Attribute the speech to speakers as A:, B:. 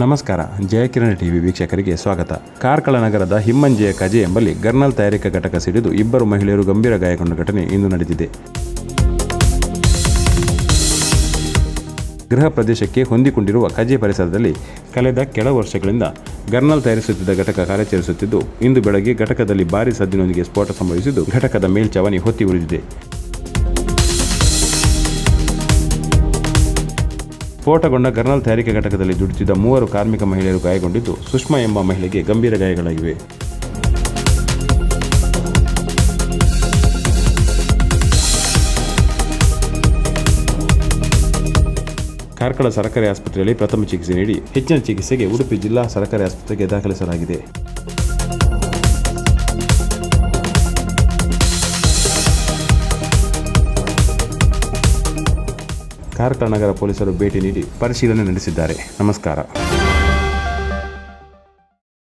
A: ನಮಸ್ಕಾರ ಜಯಕಿರಣ ಟಿವಿ ವೀಕ್ಷಕರಿಗೆ ಸ್ವಾಗತ. ಕಾರ್ಕಳ ನಗರದ ಹಿಮ್ಮಂಜೆಯ ಕಜೆ ಎಂಬಲ್ಲಿ ಗರ್ನಲ್ ತಯಾರಿಕಾ ಘಟಕ ಸಿಡಿದು ಇಬ್ಬರು ಮಹಿಳೆಯರು ಗಂಭೀರ ಗಾಯಗೊಂಡ ಘಟನೆ ಇಂದು ನಡೆದಿದೆ. ಗೃಹ ಪ್ರದೇಶಕ್ಕೆ ಹೊಂದಿಕೊಂಡಿರುವ ಕಜೆ ಪರಿಸರದಲ್ಲಿ ಕಳೆದ ಕೆಲ ವರ್ಷಗಳಿಂದ ಗರ್ನಲ್ ತಯಾರಿಸುತ್ತಿದ್ದ ಘಟಕ ಕಾರ್ಯಾಚರಿಸುತ್ತಿದ್ದು, ಇಂದು ಬೆಳಗ್ಗೆ ಘಟಕದಲ್ಲಿ ಭಾರೀ ಸದ್ದಿನೊಂದಿಗೆ ಸ್ಫೋಟ ಸಂಭವಿಸಿದ್ದು ಘಟಕದ ಮೇಲ್ಚಾವಣಿ ಹೊತ್ತಿ ಉಳಿದಿದೆ ಸ್ಫೋಟಗೊಂಡ ಗರ್ನಲ್ ತಯಾರಿಕೆ ಘಟಕದಲ್ಲಿ ದುಡಿತಿದ್ದ ಮೂವರು ಕಾರ್ಮಿಕ ಮಹಿಳೆಯರು ಗಾಯಗೊಂಡಿದ್ದು ಸುಷ್ಮಾ ಎಂಬ ಮಹಿಳೆಗೆ ಗಂಭೀರ ಗಾಯಗಳಾಗಿವೆ. ಕಾರ್ಕಳ ಸರ್ಕಾರಿ ಆಸ್ಪತ್ರೆಯಲ್ಲಿ ಪ್ರಥಮ ಚಿಕಿತ್ಸೆ ನೀಡಿ ಹೆಚ್ಚಿನ ಚಿಕಿತ್ಸೆಗೆ ಉಡುಪಿ ಜಿಲ್ಲಾ ಸರ್ಕಾರಿ ಆಸ್ಪತ್ರೆಗೆ ದಾಖಲಿಸಲಾಗಿದೆ. ಕಾರ್ಕಳ ನಗರ ಪೊಲೀಸರು ಭೇಟಿ ನೀಡಿ ಪರಿಶೀಲನೆ ನಡೆಸಿದ್ದಾರೆ. ನಮಸ್ಕಾರ.